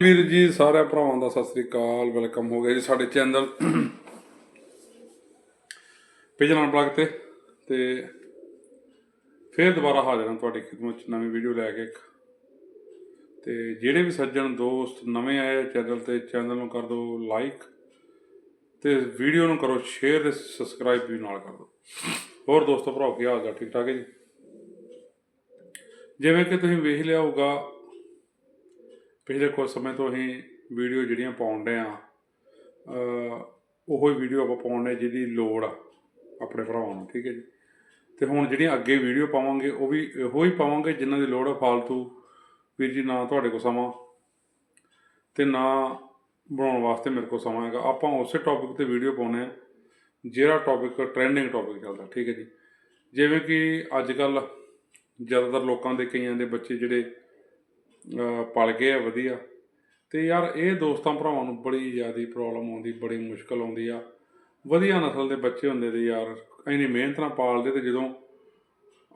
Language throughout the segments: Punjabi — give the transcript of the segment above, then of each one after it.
ਵੀਰ ਜੀ, ਸਾਰਿਆਂ ਭਰਾਵਾਂ ਦਾ ਸਤਿ ਸ੍ਰੀ ਅਕਾਲ, ਵੈਲਕਮ ਹੋ ਗਿਆ ਜੀ ਸਾਡੇ ਚੈਨਲ। ਪਿਜਨ ਬਲੌਗ ਤੇ ਤੇ ਫਿਰ ਦੁਬਾਰਾ ਹਾਜ਼ਰ ਹਾਂ ਤੁਹਾਡੀ ਖਿਦਮਤ ਚ, ਨਵੀਂ ਵੀਡੀਓ ਲੈ ਕੇ ਇੱਕ। ਤੇ ਜਿਹੜੇ ਵੀ ਸੱਜਣ, ਦੋਸਤ ਨਵੇਂ ਆਏ ਚੈਨਲ ਤੇ, ਚੈਨਲ ਨੂੰ ਕਰ ਦਿਓ ਲਾਈਕ ਤੇ ਵੀਡੀਓ ਨੂੰ ਕਰੋ ਸ਼ੇਅਰ ਤੇ ਸਬਸਕ੍ਰਾਈਬ ਵੀ ਨਾਲ ਕਰ ਦਿਓ। ਹੋਰ ਦੋਸਤੋ, ਭਰਾਓ, ਕੀ ਹਾਲ ਹੈ ਠੀਕ ਠਾਕ ਹੈ ਜੀ? ਜਿਵੇਂ ਕਿ ਤੁਸੀਂ ਵੇਖ ਲਿਆ ਹੋਊਗਾ ਪਿਛਲੇ ਕੁਝ ਸਮੇਂ ਤੋਂ ਅਸੀਂ ਵੀਡੀਓ ਜਿਹੜੀਆਂ ਪਾਉਂਦੇ ਡਏ ਆ ਉਹੋ ਹੀ ਵੀਡੀਓ ਆਪਾਂ ਪਾਉਣ ਡਏ ਜਿਹਦੀ ਲੋੜ ਆ ਆਪਣੇ ਭਰਾਵਾਂ ਨੂੰ, ਠੀਕ ਹੈ ਜੀ। ਤੇ ਹੁਣ ਜਿਹੜੀਆਂ ਅੱਗੇ ਵੀਡੀਓ ਪਾਵਾਂਗੇ, ਉਹ ਵੀ ਇਹੋ ਹੀ ਪਾਵਾਂਗੇ ਜਿਨ੍ਹਾਂ ਦੀ ਲੋੜ ਆ ਫਾਲਤੂ। ਵੀਰ ਜੀ, ਨਾ ਤੁਹਾਡੇ ਕੋਲ ਸਮਾਂ ਤੇ ਨਾ ਬਣਾਉਣ ਵਾਸਤੇ ਮੇਰੇ ਕੋਲ ਸਮਾਂ ਹੈਗਾ। ਆਪਾਂ ਉਸੇ ਟੌਪਿਕ ਤੇ ਵੀਡੀਓ ਪਾਉਨੇ ਆ ਜਿਹੜਾ ਟੌਪਿਕ ਟ੍ਰੈਂਡਿੰਗ ਟੌਪਿਕ ਚੱਲਦਾ, ਠੀਕ ਹੈ ਜੀ। ਜਿਵੇਂ ਕਿ ਅੱਜ ਕੱਲ ਜ਼ਿਆਦਾਤਰ ਲੋਕਾਂ ਦੇ ਕਈਆਂ ਦੇ ਬੱਚੇ ਜਿਹੜੇ ਪਲ ਗਏ ਆ ਵਧੀਆ। ਤੇ ਯਾਰ ਇਹ ਦੋਸਤਾਂ ਭਰਾਵਾਂ ਨੂੰ ਬੜੀ ਜ਼ਿਆਦੀ ਪ੍ਰੋਬਲਮ ਆਉਂਦੀ, ਬੜੀ ਮੁਸ਼ਕਲ ਆਉਂਦੀ ਆ। ਵਧੀਆ ਨਸਲ ਦੇ ਬੱਚੇ ਹੁੰਦੇ ਤੇ ਯਾਰ, ਇੰਨੀ ਮਿਹਨਤ ਨਾਲ ਪਾਲਦੇ ਤੇ ਜਦੋਂ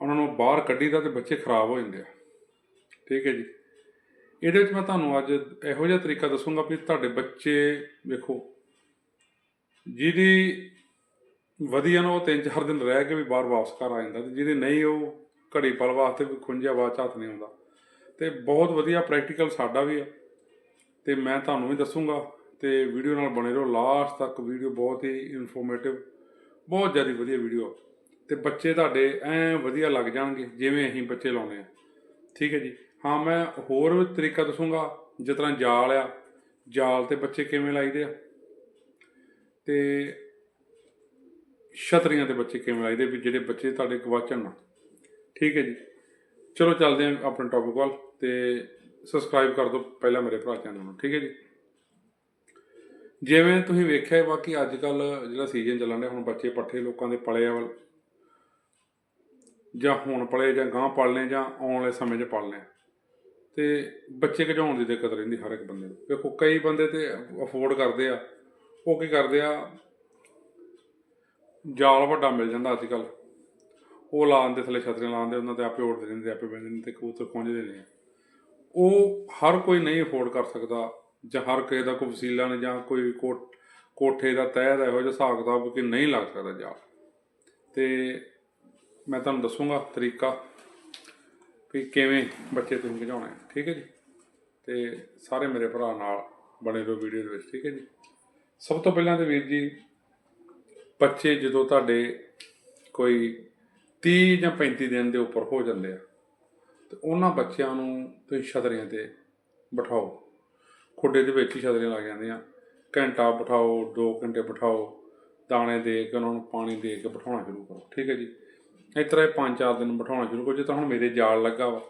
ਉਹਨਾਂ ਨੂੰ ਬਾਹਰ ਕੱਢੀਦਾ ਤੇ ਬੱਚੇ ਖਰਾਬ ਹੋ ਜਾਂਦੇ ਆ। ਠੀਕ ਹੈ ਜੀ। ਇਹਦੇ ਵਿੱਚ ਮੈਂ ਤੁਹਾਨੂੰ ਅੱਜ ਇਹੋ ਜਿਹਾ ਤਰੀਕਾ ਦੱਸੂੰਗਾ ਵੀ ਤੁਹਾਡੇ ਬੱਚੇ ਵੇਖੋ, ਜਿਹਦੀ ਵਧੀਆ ਨਾ ਉਹ ਤਿੰਨ ਚਾਰ ਦਿਨ ਰਹਿ ਕੇ ਵੀ ਬਾਹਰ ਵਾਪਸ ਘਰ ਆ ਜਾਂਦਾ ਤੇ ਜਿਹਦੇ ਨਹੀਂ ਉਹ ਘੜੀ ਪਲ ਵਾਸਤੇ ਵੀ ਖੁੰਝਿਆ ਬਾਅਦ ਹੱਥ ਨਹੀਂ ਆਉਂਦਾ। ਤੇ ਬਹੁਤ ਵਧੀਆ ਪ੍ਰੈਕਟੀਕਲ ਸਾਡਾ ਵੀ ਆ। ਤੇ ਮੈਂ ਤੁਹਾਨੂੰ ਵੀ ਦੱਸੂਗਾ, ਤੇ ਵੀਡੀਓ ਨਾਲ ਬਣੇ ਰਹੋ। ਲਾਸਟ ਤੱਕ ਵੀਡੀਓ ਬਹੁਤ ਹੀ ਇਨਫੋਰਮੇਟਿਵ ਬਹੁਤ ਜ਼ਿਆਦਾ ਵਧੀਆ ਵੀਡੀਓ ਤੇ ਬੱਚੇ ਤੁਹਾਡੇ ਐ ਵਧੀਆ ਲੱਗ ਜਾਣਗੇ, ਜਿਵੇਂ ਅਸੀਂ ਬੱਚੇ ਲਾਉਨੇ ਆ। ਠੀਕ ਹੈ ਜੀ? ਹਾਂ, ਮੈਂ ਹੋਰ ਵੀ ਤਰੀਕਾ ਦੱਸੂਗਾ, ਜਿਸ ਤਰ੍ਹਾਂ ਜਾਲ ਆ। ਜਾਲ ਤੇ ਬੱਚੇ ਕਿਵੇਂ ਲਾਈਦੇ ਆ? ਤੇ ਛਤਰੀਆਂ ਤੇ ਬੱਚੇ ਕਿਵੇਂ ਲਾਈਦੇ ਵੀ ਜਿਹੜੇ ਬੱਚੇ ਤੁਹਾਡੇ ਗਵਾਚਣ ਨਾ ਠੀਕ ਹੈ ਜੀ? ਚਲੋ ਚੱਲਦੇ ਹਾਂ ਆਪਣੇ ਟੌਪਿਕ ਵੱਲ ਤੇ ਸਬਸਕ੍ਰਾਈਬ ਕਰ ਦਿਓ ਪਹਿਲਾਂ ਮੇਰੇ ਭਰਾ ਚੈਨਲ ਨੂੰ, ਠੀਕ ਹੈ ਜੀ? ਜਿਵੇਂ ਤੁਸੀਂ ਵੇਖਿਆ ਹੈ ਬਾਕੀ ਅੱਜ ਕੱਲ ਜਿਹੜਾ ਸੀਜ਼ਨ ਚੱਲਣ ਡਿਆ, ਹੁਣ ਬੱਚੇ ਪੱਠੇ ਲੋਕਾਂ ਦੇ ਪਲੇ ਆ ਵੱਲ, ਜਾਂ ਹੁਣ ਪਲੇ ਜਾਂ ਗਾਂ ਪਾਲਨੇ ਜਾਂ ਆਉਣ ਵਾਲੇ ਸਮੇਂ 'ਚ ਪਾਲਨੇ ਤੇ ਬੱਚੇ ਘਜਾਉਣ ਦੀ ਦਿੱਕਤ ਰਹਿੰਦੀ ਹਰ ਇੱਕ ਬੰਦੇ ਨੂੰ। ਵੇਖੋ ਕਈ ਬੰਦੇ ਤੇ ਅਫੋਰਡ ਕਰਦੇ ਆ, ਉਹ ਕੀ ਕਰਦੇ ਆ, ਜਾਲ ਵੱਡਾ ਮਿਲ ਜਾਂਦਾ ਅੱਜ ਕੱਲ ਉਹ ਲਾਉਣ ਦੇ ਥੱਲੇ ਛਤਰੀਆਂ ਲਾਉਂਦੇ ਉਹਨਾਂ ਤੇ ਆਪੇ ਉੱਡਦੇ ਰਹਿੰਦੇ ਆਪੇ ਬੈਠਦੇ ਨੇ ਤੇ ਕਬੂਤਰ ਪਹੁੰਚਦੇ ਨੇ। ਉਹ ਹਰ ਕੋਈ ਨਹੀਂ ਅਫੋਰਡ ਕਰ ਸਕਦਾ ਜਾਂ ਹਰ ਕਿਸੇ ਦਾ ਕੋਈ ਵਸੀਲਾ ਨੇ ਜਾਂ ਕੋਈ ਕੋ- ਕੋਠੇ ਦਾ ਤਹਿ ਦਾ ਇਹੋ ਜਿਹਾ ਹਿਸਾਬ ਕਿਤਾਬ ਕਿ ਨਹੀਂ ਲੱਗ ਸਕਦਾ ਜਾ ਤੇ ਮੈਂ ਤੁਹਾਨੂੰ ਦੱਸੂਗਾ ਤਰੀਕਾ ਵੀ ਕਿਵੇਂ ਬੱਚੇ ਤੁਸੀਂ ਭਜਾਉਣੇ ਆ, ਠੀਕ ਹੈ ਜੀ? ਤੇ ਸਾਰੇ ਮੇਰੇ ਭਰਾ ਨਾਲ ਬਣੇ ਰਹੋ ਵੀਡੀਓ ਦੇ ਵਿੱਚ ਠੀਕ ਹੈ ਜੀ? ਸਭ ਤੋਂ ਪਹਿਲਾਂ ਤੇ ਵੀਰ ਜੀ ਬੱਚੇ ਜਦੋਂ ਤੁਹਾਡੇ ਕੋਈ 30 ਜਾਂ 35 ਦਿਨ ਦੇ ਉੱਪਰ ਹੋ ਜਾਂਦੇ ਆ। ਤੇ ਉਹਨਾਂ ਬੱਚਿਆਂ ਨੂੰ ਤੁਸੀਂ ਛਤਰੀਆਂ ਤੇ ਬਿਠਾਓ। ਖੁੱਡੇ ਦੇ ਵਿੱਚ ਹੀ ਛਤਰੀਆਂ ਲੱਗ ਜਾਂਦੀਆਂ। ਘੰਟਾ ਬਿਠਾਓ 2 ਘੰਟੇ ਬਿਠਾਓ। ਦਾਣੇ ਦੇ ਕੇ ਉਹਨਾਂ ਨੂੰ ਪਾਣੀ ਦੇ ਕੇ ਬਿਠਾਉਣਾ ਸ਼ੁਰੂ ਕਰੋ। ਠੀਕ ਹੈ ਜੀ? ਇਸ ਤਰ੍ਹਾਂ ਇਹ 5-4 ਦਿਨ ਬਿਠਾਉਣਾ ਸ਼ੁਰੂ ਕਰੋ। ਜੇ ਤਾਂ ਹੁਣ ਮੇਰੇ ਜਾਲ ਲੱਗਾ ਵਾ।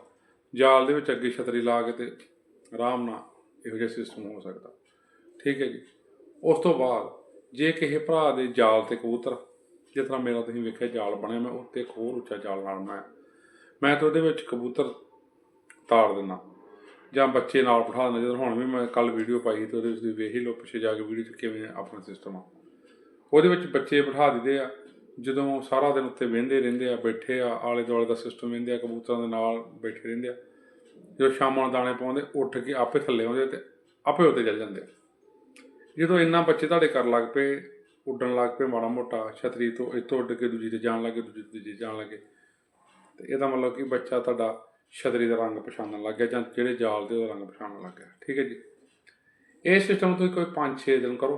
ਜਾਲ ਦੇ ਵਿੱਚ ਅੱਗੇ ਛਤਰੀ ਲਾ ਕੇ ਤੇ ਆਰਾਮ ਨਾਲ ਇਹੋ ਜਿਹਾ ਸਿਸਟਮ ਹੋ ਸਕਦਾ। ਠੀਕ ਹੈ ਜੀ? ਉਸ ਤੋਂ ਬਾਅਦ ਜੇ ਕਿਸੇ ਭਰਾ ਦੇ ਜਾਲ ਤੇ ਕਬੂਤਰ ਜਿਸ ਤਰ੍ਹਾਂ ਮੇਰਾ ਤੁਸੀਂ ਵੇਖਿਆ ਜਾਲ ਬਣਿਆ, ਮੈਂ ਉੱਤੇ ਇੱਕ ਹੋਰ ਉੱਚਾ ਜਾਲ ਨਾਲ ਬਣਾਇਆ ਮੈਂ ਤਾਂ ਉਹਦੇ ਵਿੱਚ ਕਬੂਤਰ ਤਾੜ ਦਿੰਦਾ। ਜਾਂ ਬੱਚੇ ਨਾਲ ਬਿਠਾ ਦਿੰਦਾ, ਜਦੋਂ ਹੁਣ ਵੀ ਮੈਂ ਕੱਲ ਵੀਡੀਓ ਪਾਈ ਤੇ ਉਹਦੇ ਵਿੱਚ ਤੁਸੀਂ ਵੇਖ ਹੀ ਲਓ ਪਿੱਛੇ ਜਾ ਕੇ ਵੀਡੀਓ 'ਚ ਕਿਵੇਂ ਆਪਣਾ ਸਿਸਟਮ ਆ। ਉਹਦੇ ਵਿੱਚ ਬੱਚੇ ਬਿਠਾ ਦਿੰਦੇ ਆ, ਜਦੋਂ ਸਾਰਾ ਦਿਨ ਉੱਤੇ ਵਹਿੰਦੇ ਰਹਿੰਦੇ ਆ, ਬੈਠੇ ਆ ਆਲੇ ਦੁਆਲੇ ਦਾ ਸਿਸਟਮ ਵਹਿੰਦੇ ਆ, ਕਬੂਤਰਾਂ ਦੇ ਨਾਲ ਬੈਠੇ ਰਹਿੰਦੇ ਆ। ਜਦੋਂ ਸ਼ਾਮਾਂ ਨੂੰ ਦਾਣੇ ਪਾਉਂਦੇ, ਉੱਠ ਕੇ ਆਪੇ ਥੱਲੇ ਆਉਂਦੇ ਤੇ ਆਪੇ ਉੱਤੇ ਚੱਲ ਜਾਂਦੇ ਆ। ਜਦੋਂ ਇੰਨਾ ਬੱਚੇ ਤੁਹਾਡੇ ਕਰ ਲੱਗ ਪਏ ਉੱਡਣ ਲੱਗ ਪਏ ਮਾੜਾ ਮੋਟਾ ਛਤਰੀ ਤੋਂ ਇੱਥੋਂ ਉੱਡ ਕੇ ਦੂਜੀ ਤੇ ਜਾਣ ਲੱਗੇ, ਦੂਜੀ ਤੇ ਤੀਜੀ ਜਾਣ ਲੱਗੇ। ਤੇ ਇਹਦਾ ਮਤਲਬ ਕਿ ਬੱਚਾ ਤੁਹਾਡਾ ਛਤਰੀ ਦਾ ਰੰਗ ਪਛਾਣਨ ਲੱਗ ਗਿਆ ਜਾਂ ਜਿਹੜੇ ਜਾਲ ਦੇ ਉਹਦਾ ਰੰਗ ਪਛਾਣਨ ਲੱਗ ਗਿਆ। ਠੀਕ ਹੈ ਜੀ? ਇਹ ਸਿਸਟਮ ਤੁਸੀਂ ਕੋਈ 5-6 ਦਿਨ ਕਰੋ।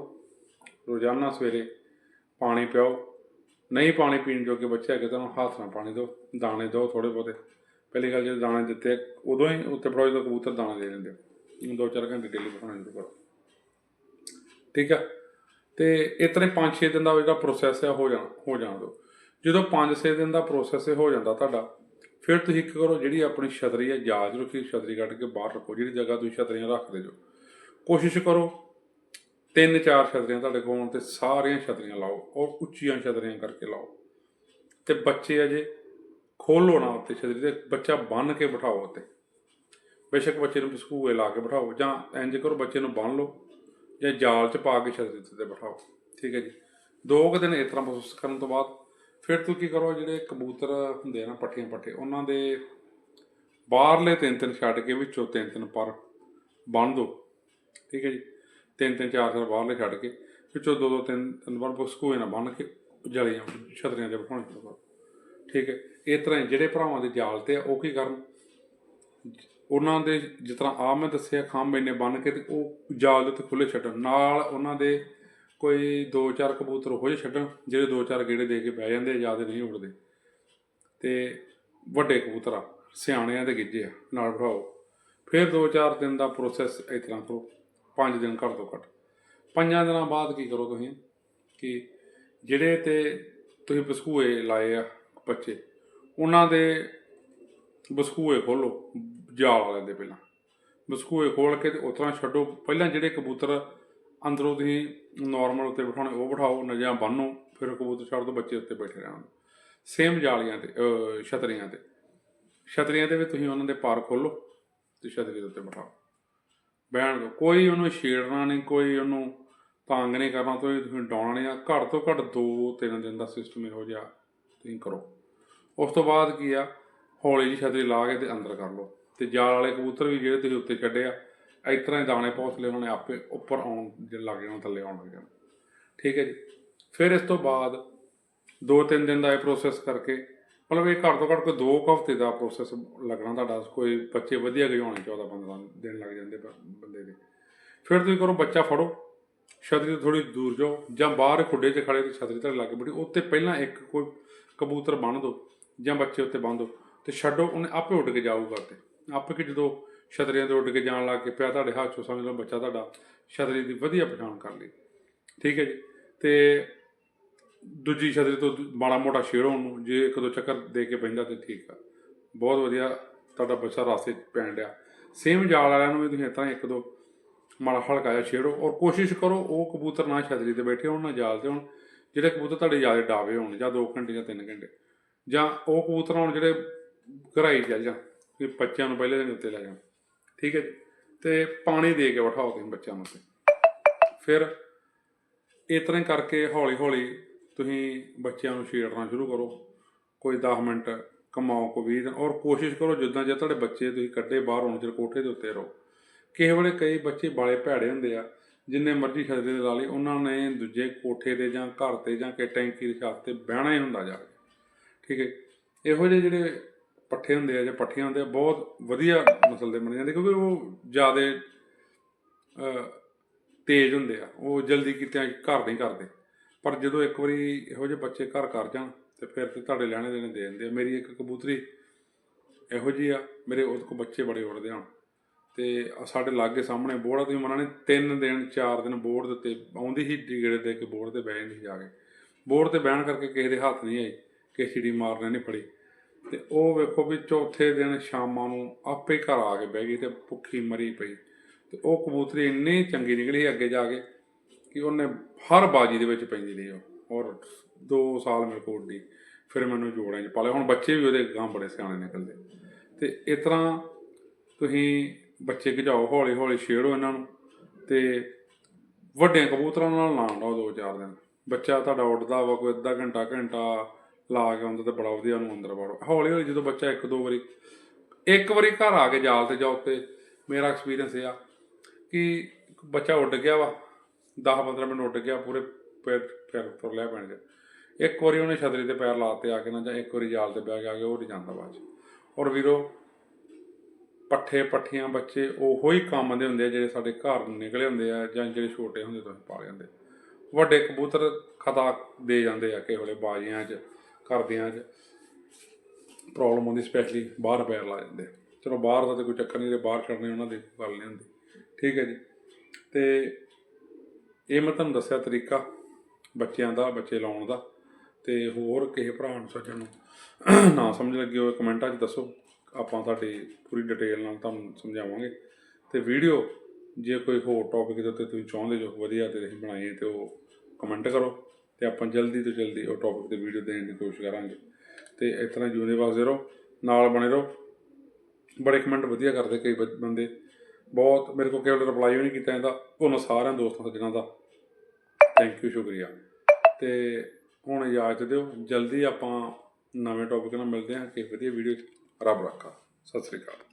ਰੋਜ਼ਾਨਾ ਸਵੇਰੇ ਪਾਣੀ ਪਿਓ ਨਹੀਂ ਪਾਣੀ ਪੀਣ ਜੋਗੇ ਬੱਚੇ ਹੈਗੇ ਤਾਂ ਹੱਥ ਨਾਲ ਪਾਣੀ ਦਿਓ, ਦਾਣੇ ਦਿਓ ਥੋੜੇ ਬਹੁਤੇ। ਪਹਿਲੀ ਗੱਲ ਜੇ ਦਾਣੇ ਦਿੱਤੇ ਉਦੋਂ ਹੀ ਉੱਤੇ ਪੜੋ ਜਦੋਂ ਕਬੂਤਰ ਦਾਣੇ ਦੇ ਦਿੰਦੇ ਹੋ ਦੋ ਚਾਰ ਘੰਟੇ ਡੇਲੀ ਬਿਠਾਉਣਾ ਸ਼ੁਰੂ ਕਰੋ ਠੀਕ ਆ? ਤੇ ਇਸ ਤਰ੍ਹਾਂ 5-6 ਦਿਨ ਦਾ ਜਿਹੜਾ ਪ੍ਰੋਸੈਸ ਹੈ ਹੋ ਜਾਣਾ, ਹੋ ਜਾਣ ਦਿਓ ਜਦੋਂ 5-6 ਦਿਨ ਦਾ ਪ੍ਰੋਸੈਸ ਹੋ ਜਾਂਦਾ ਤੁਹਾਡਾ, ਫਿਰ ਤੁਸੀਂ ਇੱਕ ਕਰੋ ਜਿਹੜੀ ਆਪਣੀ ਛਤਰੀ ਹੈ ਜਾਜ ਰੱਖੀ ਛਤਰੀ ਕੱਢ ਕੇ ਬਾਹਰ ਰੱਖੋ, ਜਿਹੜੀ ਜਗ੍ਹਾ ਤੁਸੀਂ ਛਤਰੀਆਂ ਰੱਖਦੇ ਜੋ। ਕੋਸ਼ਿਸ਼ ਕਰੋ, ਤਿੰਨ ਚਾਰ ਛਤਰੀਆਂ ਤੁਹਾਡੇ ਕੋਲ ਹੋਣ ਤੇ ਸਾਰੀਆਂ ਛਤਰੀਆਂ ਲਾਓ, ਔਰ ਉੱਚੀਆਂ ਛਤਰੀਆਂ ਕਰਕੇ ਲਾਓ। ਤੇ ਬੱਚੇ ਅਜੇ ਖੋਲੋ ਨਾ ਉੱਤੇ ਛਤਰੀ ਤੇ, ਬੱਚਾ ਬੰਨ ਕੇ ਬਿਠਾਓ ਉੱਤੇ ਬੇਸ਼ੱਕ ਬੱਚੇ ਨੂੰ ਸਕੂਏ ਲਾ ਕੇ ਬਿਠਾਓ, ਜਾਂ ਇੰਜ ਕਰੋ ਬੱਚੇ ਨੂੰ ਬੰਨ ਲਓ। ਜਾਂ ਜਾਲ 'ਚ ਪਾ ਕੇ ਛਤਰੀ ਤੇ ਬਿਠਾਓ। ਠੀਕ ਹੈ ਜੀ। ਦੋ ਕੁ ਦਿਨ ਇਸ ਤਰ੍ਹਾਂ ਪ੍ਰੋਸੈਸ ਕਰਨ ਤੋਂ ਬਾਅਦ ਫਿਰ ਤੁਸੀਂ ਕੀ ਕਰੋ, ਜਿਹੜੇ ਕਬੂਤਰ ਹੁੰਦੇ ਆ ਨਾ ਪੱਠੀਆਂ ਪੱਠੇ ਉਹਨਾਂ ਦੇ ਬਾਹਰਲੇ ਤਿੰਨ ਤਿੰਨ ਛੱਡ ਕੇ ਵਿੱਚੋਂ ਤਿੰਨ ਤਿੰਨ ਪਰ ਬੰਨ ਦਿਓ ਠੀਕ ਹੈ ਜੀ। ਤਿੰਨ ਤਿੰਨ ਚਾਰ ਚਾਰ ਬਾਹਰਲੇ ਛੱਡ ਕੇ ਵਿੱਚੋਂ ਦੋ ਦੋ ਤਿੰਨ ਤਿੰਨ ਵਾਰ ਬਸਕੂਏ ਨਾਲ ਬੰਨ ਕੇ ਜਾਲੀਆਂ, ਛਤਰੀਆਂ ਦੇ ਬਿਠਾਉਣੇ ਸ਼ੁਰੂ ਕਰੋ। ਠੀਕ ਹੈ। ਇਸ ਤਰ੍ਹਾਂ ਹੀ ਜਿਹੜੇ ਭਰਾਵਾਂ ਦੇ ਜਾਲ ਤੇ ਆ, ਉਹ ਕੀ ਕਰਨ? ਉਹਨਾਂ ਦੇ ਜਿਸ ਤਰ੍ਹਾਂ ਆ ਮੈਂ ਦੱਸਿਆ ਖੰਭ ਇੰਨੇ ਬੰਨ ਕੇ ਤੇ ਉਹ ਜਾਲ ਦੇ ਉੱਤੇ ਖੁੱਲੇ ਛੱਡਣ। ਨਾਲ ਉਹਨਾਂ ਦੇ ਕੋਈ ਦੋ ਚਾਰ ਕਬੂਤਰ ਹੋ ਜਿਹੇ ਛੱਡਣ, ਜਿਹੜੇ ਦੋ ਚਾਰ ਗੇੜੇ ਦੇ ਕੇ ਬਹਿ ਜਾਂਦੇ ਆ, ਜ਼ਿਆਦਾ ਨਹੀਂ ਉੜਦੇ ਤੇ ਵੱਡੇ ਕਬੂਤਰ ਆ, ਸਿਆਣਿਆਂ ਦੇ ਗਿੱਜੇ ਆ, ਨਾਲ ਬਿਠਾਓ। ਫਿਰ ਦੋ ਚਾਰ ਦਿਨ ਦਾ ਪ੍ਰੋਸੈਸ ਇਸ ਤਰ੍ਹਾਂ ਕਰੋ, ਪੰਜ ਦਿਨ ਘੱਟ ਤੋਂ ਘੱਟ। ਪੰਜਾਂ ਦਿਨਾਂ ਬਾਅਦ ਕੀ ਕਰੋ ਤੁਸੀਂ? ਕਿ ਜਿਹੜੇ ਤੇ ਤੁਸੀਂ ਬਸਕੂਏ ਲਾਏ ਆ ਬੱਚੇ, ਉਹਨਾਂ ਦੇ ਬਸਕੂਏ ਖੋਲੋ ਜਾਲ ਲੈਂਦੇ ਪਹਿਲਾਂ। ਬਸਕੂਏ ਖੋਲ ਕੇ ਤੇ ਉਸ ਛੱਡੋ। ਪਹਿਲਾਂ ਜਿਹੜੇ ਕਬੂਤਰ ਅੰਦਰੋਂ ਤੁਸੀਂ ਨਾਰਮਲ ਉੱਤੇ ਬਿਠਾਉਣੇ, ਉਹ ਬਿਠਾਓ ਨਜਾਂ ਬੰਨੋ ਫਿਰ ਕਬੂਤਰ ਛੱਡ ਦੋ, ਬੱਚੇ ਉੱਤੇ ਬੈਠੇ ਰਹਿਣ ਸੇਮ ਜਾਲੀਆਂ ਤੇ ਛਤਰੀਆਂ ਤੇ। ਛਤਰੀਆਂ ਤੇ ਵੀ ਤੁਸੀਂ ਉਹਨਾਂ ਦੇ ਪਾਰ ਖੋਲੋ ਤੇ ਛਤਰੀ ਦੇ ਉੱਤੇ ਬਿਠਾਓ। ਬਹਿਣ ਦਿਓ ਕੋਈ ਉਹਨੂੰ ਛੇੜਨਾ ਨਹੀਂ, ਕੋਈ ਉਹਨੂੰ ਤੰਗ ਨਹੀਂ ਕਰਨਾ, ਤੁਸੀਂ ਤੁਸੀਂ ਡਾਉਣਾ ਨਹੀਂ। ਆ ਘੱਟ ਤੋਂ ਘੱਟ 2-3 ਦਿਨ ਦਾ ਸਿਸਟਮ ਇਹੋ ਜਿਹਾ ਤੁਸੀਂ ਕਰੋ। ਉਸ ਤੋਂ ਬਾਅਦ ਕੀ ਆ? ਹੌਲੀ ਜਿਹੀ ਛਤਰੀ ਲਾ ਕੇ ਤੇ ਅੰਦਰ ਕਰ ਲਓ। ਤੇ ਜਾਲ ਵਾਲੇ ਕਬੂਤਰ ਵੀ ਜਿਹੜੇ ਤੁਸੀਂ ਉੱਤੇ ਛੱਡੇ ਆ, ਇਸ ਤਰ੍ਹਾਂ ਹੀ ਦਾਣੇ ਪੌਸਲੇ ਉਹਨਾਂ ਨੇ ਆਪੇ ਉੱਪਰ ਆਉਣ ਜੇ ਲੱਗ ਜਾਣਾ ਥੱਲੇ ਆਉਣ ਲੱਗ ਜਾਣਾ। ਠੀਕ ਹੈ ਜੀ। ਫਿਰ ਇਸ ਤੋਂ ਬਾਅਦ 2-3 ਦਿਨ ਦਾ ਇਹ ਪ੍ਰੋਸੈਸ ਕਰਕੇ, ਮਤਲਬ ਇਹ ਘੱਟ ਤੋਂ ਘੱਟ ਕੋਈ 2 ਹਫ਼ਤੇ ਦਾ ਪ੍ਰੋਸੈਸ ਲੱਗਣਾ ਤੁਹਾਡਾ, ਕੋਈ ਬੱਚੇ ਵਧੀਆ ਗਜਾਉਣੇ 14-15 ਦਿਨ ਲੱਗ ਜਾਂਦੇ ਬ- ਬੰਦੇ ਦੇ। ਫਿਰ ਤੁਸੀਂ ਕਰੋ ਬੱਚਾ ਫੜੋ, ਛਤਰੀ ਤੋਂ ਥੋੜੀ ਦੂਰ ਜਾਓ, ਜਾਂ ਬਾਹਰ ਖੁੱਡੇ 'ਚ ਖੜੇ ਤੇ ਛਤਰੀ ਤੇ ਲੱਗ ਬੜੀ ਉੱਤੇ ਪਹਿਲਾਂ ਇੱਕ ਕੋਈ ਕਬੂਤਰ ਬੰਨ੍ਹ ਦਿਓ ਜਾਂ ਬੱਚੇ ਉੱਤੇ ਬੰਨ੍ਹ ਦਿਓ ਤੇ ਛੱਡੋ, ਉਹਨੇ ਆਪੇ ਉੱਡ ਕੇ ਜਾਊਗਾ ਤੇ ਆਪੇ ਕਿ ਜਦੋਂ ਛਤਰੀਆਂ ਤੋਂ ਉੱਡ ਕੇ ਜਾਣ ਲੱਗ ਕੇ ਪਿਆ ਤੁਹਾਡੇ ਹੱਥ 'ਚੋਂ ਸਮਝ ਲਓ ਬੱਚਾ ਤੁਹਾਡਾ, ਛਤਰੀ ਦੀ ਵਧੀਆ ਪਛਾਣ ਕਰ ਲਈ। ਠੀਕ ਹੈ ਜੀ? ਤੇ ਦੂਜੀ ਛਤਰੀ ਤੋਂ ਮਾੜਾ ਮੋਟਾ ਛੇੜੋ ਉਹਨੂੰ, ਜੇ ਇੱਕ ਦੋ ਚੱਕਰ ਦੇ ਕੇ ਪੈਂਦਾ ਤੇ ਠੀਕ ਆ। ਬਹੁਤ ਵਧੀਆ ਤੁਹਾਡਾ ਬੱਚਾ ਰਾਸਤੇ ਪੈਣ ਡਿਆ। ਸੇਮ ਜਾਲ ਵਾਲਿਆਂ ਨੂੰ ਵੀ ਤੁਸੀਂ ਇਸ ਤਰ੍ਹਾਂ ਇੱਕ ਦੋ ਮਾੜਾ ਹਲਕਾ ਜਿਹਾ ਛੇੜੋ ਔਰ ਕੋਸ਼ਿਸ਼ ਕਰੋ ਉਹ ਕਬੂਤਰ ਨਾ ਛਤਰੀ ਤੇ ਬੈਠੇ ਹੋਣ, ਨਾ ਜਾਲ ਤੇ ਹੋਣ, ਜਿਹੜੇ ਕਬੂਤਰ ਤੁਹਾਡੇ ਜ਼ਿਆਦਾ ਡਾਵੇ ਹੋਣ, ਜਾਂ 2 ਘੰਟੇ ਜਾਂ 3 ਘੰਟੇ, ਜਾਂ ਉਹ ਕਬੂਤਰ ਹੋਣ ਜਿਹੜੇ ਘਰਾਈ ਚੱਲ ਜਾਣ ਕਿ ਬੱਚਿਆਂ ਨੂੰ ਪਹਿਲੇ ਦਿਨ ਉੱਤੇ ਲੈ ਜਾਓ। ਠੀਕ ਹੈ ਜੀ? ਤੇ ਪਾਣੀ ਦੇ ਕੇ ਬਿਠਾਓ ਤੁਸੀਂ ਬੱਚਿਆਂ ਨੂੰ ਤੇ ਫਿਰ ਇਸ ਤਰ੍ਹਾਂ ਕਰਕੇ ਹੌਲੀ ਹੌਲੀ ਤੁਸੀਂ ਬੱਚਿਆਂ ਨੂੰ ਛੇੜਨਾ ਸ਼ੁਰੂ ਕਰੋ। ਕੋਈ 10 ਮਿੰਟ ਕਮਾਓ, ਕੋਈ 20 ਦਿਨ। ਔਰ ਕੋਸ਼ਿਸ਼ ਕਰੋ ਜਿੱਦਾਂ ਜੇ ਤੁਹਾਡੇ ਬੱਚੇ ਤੁਸੀਂ ਕੱਢੇ ਬਾਹਰ, ਹੋਣ ਚਿਰ ਕੋਠੇ ਦੇ ਉੱਤੇ ਰਹੋ। ਕਿਸੇ ਵੇਲੇ ਕਈ ਬੱਚੇ ਬਾਲੇ ਭੈੜੇ ਹੁੰਦੇ ਆ, ਜਿੰਨੇ ਮਰਜ਼ੀ ਛਤਰੀ ਦੇ ਲਾ ਲਈ ਉਹਨਾਂ ਨੇ ਦੂਜੇ ਕੋਠੇ ਤੇ ਜਾਂ ਘਰ ਤੇ ਜਾਂ ਕਿ ਟੈਂਕੀ ਦੇ ਛੱਤ ਤੇ ਬਹਿਣਾ ਹੀ ਹੁੰਦਾ ਜਾ ਕੇ। ਠੀਕ ਹੈ? ਇਹੋ ਜਿਹੇ ਜਿਹੜੇ ਪੱਠੇ ਹੁੰਦੇ ਆ ਜਾਂ ਪੱਠੀਆਂ ਹੁੰਦੇ ਆ, ਬਹੁਤ ਵਧੀਆ ਨਸਲ ਦੇ ਮੰਨੇ ਜਾਂਦੇ ਕਿਉਂਕਿ ਉਹ ਜ਼ਿਆਦਾ ਤੇਜ਼ ਹੁੰਦੇ ਆ। ਉਹ ਜਲਦੀ ਕਿਤੇ ਘਰ ਨਹੀਂ ਕਰਦੇ। ਪਰ ਜਦੋਂ ਇੱਕ ਵਾਰੀ ਇਹੋ ਜਿਹੇ ਬੱਚੇ ਘਰ ਕਰ ਜਾਣ ਤੇ ਫਿਰ ਤੇ ਤੁਹਾਡੇ ਲੈਣੇ ਦੇਣੇ ਦੇ ਦਿੰਦੇ ਆ। ਮੇਰੀ ਇੱਕ ਕਬੂਤਰੀ ਇਹੋ ਜਿਹੀ ਆ, ਮੇਰੇ ਉਹਦੇ ਕੋਲ ਬੱਚੇ ਬੜੇ ਉੱਡਦੇ ਹਨ ਤੇ ਸਾਡੇ ਲਾਗੇ ਸਾਹਮਣੇ ਬੋਰਡ ਆ ਉਹਨਾਂ ਨੇ ਤਿੰਨ ਦਿਨ, ਚਾਰ ਦਿਨ ਬੋਰਡ ਦੇ ਉੱਤੇ ਆਉਂਦੀ ਹੀ ਟਿਕਟ ਦੇ ਕੇ ਬੋਰਡ ਤੇ ਬਹਿ ਜਾਂਦੀ ਸੀ ਜਾ ਕੇ। ਬੋਰਡ ਤੇ ਬਹਿਣ ਕਰਕੇ ਕਿਸੇ ਦੇ ਹੱਥ ਨਹੀਂ ਆਈ, ਕਿਸੇ ਚਿੜੀ ਮਾਰਨੇ ਨਹੀਂ ਫੜੀ। ਤੇ ਉਹ ਵੇਖੋ ਵੀ ਚੌਥੇ ਦਿਨ ਸ਼ਾਮਾਂ ਨੂੰ ਆਪੇ ਘਰ ਆ ਕੇ ਬਹਿ ਗਈ ਤੇ ਭੁੱਖੀ ਮਰੀ ਪਈ। ਤੇ ਉਹ ਕਬੂਤਰੀ ਇੰਨੀ ਚੰਗੀ ਨਿਕਲੀ ਅੱਗੇ ਜਾ ਕੇ ਕਿ ਉਹਨੇ ਹਰ ਬਾਜੀ ਦੇ ਵਿੱਚ ਪੈਂਦੀ ਰਹੀ ਉਹ, ਔਰ 2 ਸਾਲ ਮੇਰੇ ਕੋਲ ਉੱਡੀ ਫਿਰ ਮੈਨੂੰ ਜੋੜਿਆਂ 'ਚ ਪਾਲੇ ਹੁਣ ਬੱਚੇ ਵੀ ਉਹਦੇ ਗਾਂ ਬੜੇ ਸਿਆਣੇ ਨਿਕਲਦੇ। ਤੇ ਇਸ ਤਰ੍ਹਾਂ ਤੁਸੀਂ ਬੱਚੇ ਗਜਾਓ ਹੌਲੀ ਹੌਲੀ ਛੇੜੋ ਇਹਨਾਂ ਨੂੰ ਤੇ ਵੱਡੇ ਕਬੂਤਰਾਂ ਨਾਲ ਨਾ ਲਾਓ ਦੋ ਚਾਰ ਦਿਨ। ਬੱਚਾ ਤੁਹਾਡਾ ਉੱਡਦਾ ਵਾ ਕੋਈ ਅੱਧਾ ਘੰਟਾ ਘੰਟਾ ਲਾ ਕੇ ਆਉਂਦਾ ਤੇ ਬੜਾ ਵਧੀਆ ਉਹਨੂੰ ਅੰਦਰ ਵਾੜੋ। ਹੌਲੀ ਹੌਲੀ ਜਦੋਂ ਬੱਚਾ ਇੱਕ ਦੋ ਵਾਰੀ, ਇੱਕ ਵਾਰੀ ਘਰ ਆ ਕੇ ਜਾਲ ਤੇ ਜਾਓ ਤੇ ਮੇਰਾ ਐਕਸਪੀਰੀਅੰਸ ਇਹ ਆ ਕਿ ਬੱਚਾ ਉੱਡ ਗਿਆ ਵਾ 10-15 ਮਿੰਟ ਉੱਡ ਗਿਆ, ਪੂਰੇ ਪੈਰ ਪੈਰ ਤੁਰ ਲਿਆ ਪੈਣ ਚ ਇੱਕ ਵਾਰੀ ਉਹਨੇ ਛਤਰੀ ਤੇ ਪੈਰ ਲਾਤੇ ਆ ਕੇ ਨਾ ਜਾਂ ਇੱਕ ਵਾਰੀ ਜਾਲ ਤੇ ਬਹਿ ਕੇ ਆ ਕੇ ਉਹ ਨਹੀਂ ਜਾਂਦਾ ਬਾਅਦ ਔਰ ਵੀਰੋ, ਪੱਠੇ ਪੱਠੀਆਂ ਬੱਚੇ ਉਹੋ ਹੀ ਕੰਮ ਦੇ ਹੁੰਦੇ ਆ ਜਿਹੜੇ ਸਾਡੇ ਘਰ ਨੂੰ ਨਿਕਲੇ ਹੁੰਦੇ ਆ ਜਾਂ ਜਿਹੜੇ ਛੋਟੇ ਹੁੰਦੇ ਤੋਂ ਪਾਲੇ ਜਾਂਦੇ ਵੱਡੇ ਕਬੂਤਰ ਖਤਾ ਦੇ ਜਾਂਦੇ ਆ ਕਿਸੇ ਵੇਲੇ ਬਾਜ਼ੀਆਂ 'ਚ। ਘਰਦਿਆਂ 'ਚ ਪ੍ਰੋਬਲਮ ਹੁੰਦੀ ਸਪੈਸ਼ਲੀ ਬਾਹਰ ਪੈਰ ਲਾ ਜਾਂਦੇ ਚਲੋ ਬਾਹਰ ਦਾ ਤਾਂ ਕੋਈ ਚੱਕਰ ਨਹੀਂ ਜੇ ਬਾਹਰ ਛੱਡਣੇ ਉਹਨਾਂ ਦੀ ਗੱਲ ਨਹੀਂ ਹੁੰਦੀ। ਠੀਕ ਹੈ ਜੀ। ਤੇ ਇਹ ਮੈਂ ਤੁਹਾਨੂੰ ਦੱਸਿਆ ਤਰੀਕਾ ਬੱਚਿਆਂ ਦਾ, ਬੱਚੇ ਲਾਉਣ ਦਾ। ਤੇ ਹੋਰ ਕਿਸੇ ਭਰਾ ਨੂੰ, ਸੱਜਣ ਨੂੰ ਨਾ ਸਮਝ ਲੱਗੇ ਹੋਵੇ, ਕਮੈਂਟਾਂ 'ਚ ਦੱਸੋ। ਆਪਾਂ ਤੁਹਾਡੀ ਪੂਰੀ ਡਿਟੇਲ ਨਾਲ ਤੁਹਾਨੂੰ ਸਮਝਾਵਾਂਗੇ। ਤੇ ਵੀਡੀਓ ਜੇ ਕੋਈ ਹੋਰ ਟੌਪਿਕ ਦੇ ਉੱਤੇ ਤੁਸੀਂ ਚਾਹੁੰਦੇ ਜੋ ਵਧੀਆ ਤੇ ਅਸੀਂ ਬਣਾਈਏ ਤੇ ਉਹ ਕਮੈਂਟ ਕਰੋ। ਤੇ ਆਪਾਂ ਜਲਦੀ ਤੋਂ ਜਲਦੀ ਉਹ ਟੌਪਿਕ ਤੇ ਵੀਡੀਓ ਦੇਣ ਦੀ ਕੋਸ਼ਿਸ਼ ਕਰਾਂਗੇ। ਤੇ ਇਸ ਤਰ੍ਹਾਂ ਜੂਨੇ ਵਸਦੇ ਰਹੋ, ਨਾਲ ਬਣੇ ਰਹੋ। ਬੜੇ ਕਮੈਂਟ ਵਧੀਆ ਕਰਦੇ ਕਈ ਬ- ਬੰਦੇ। ਬਹੁਤ ਮੇਰੇ ਕੋਲ ਕੇਵਲ ਰਿਪਲਾਈ ਵੀ ਨਹੀਂ ਕੀਤਾ ਜਾਂਦਾ ਉਹਨਾਂ ਸਾਰਿਆਂ ਦੋਸਤਾਂ ਸੱਜਣਾਂ ਦਾ। ਥੈਂਕ ਯੂ ਸ਼ੁਕਰੀਆ। ਤੇ ਹੁਣ ਇਜਾਜ਼ਤ ਦਿਓ, ਜਲਦੀ ਆਪਾਂ ਨਵੇਂ ਟੌਪਿਕ ਨਾਲ ਮਿਲਦੇ ਹਾਂ ਕਿ ਵਧੀਆ ਵੀਡੀਓ 'ਚ। ਰੱਬ ਰੱਖਾ। ਸਤਿ ਸ੍ਰੀ ਅਕਾਲ।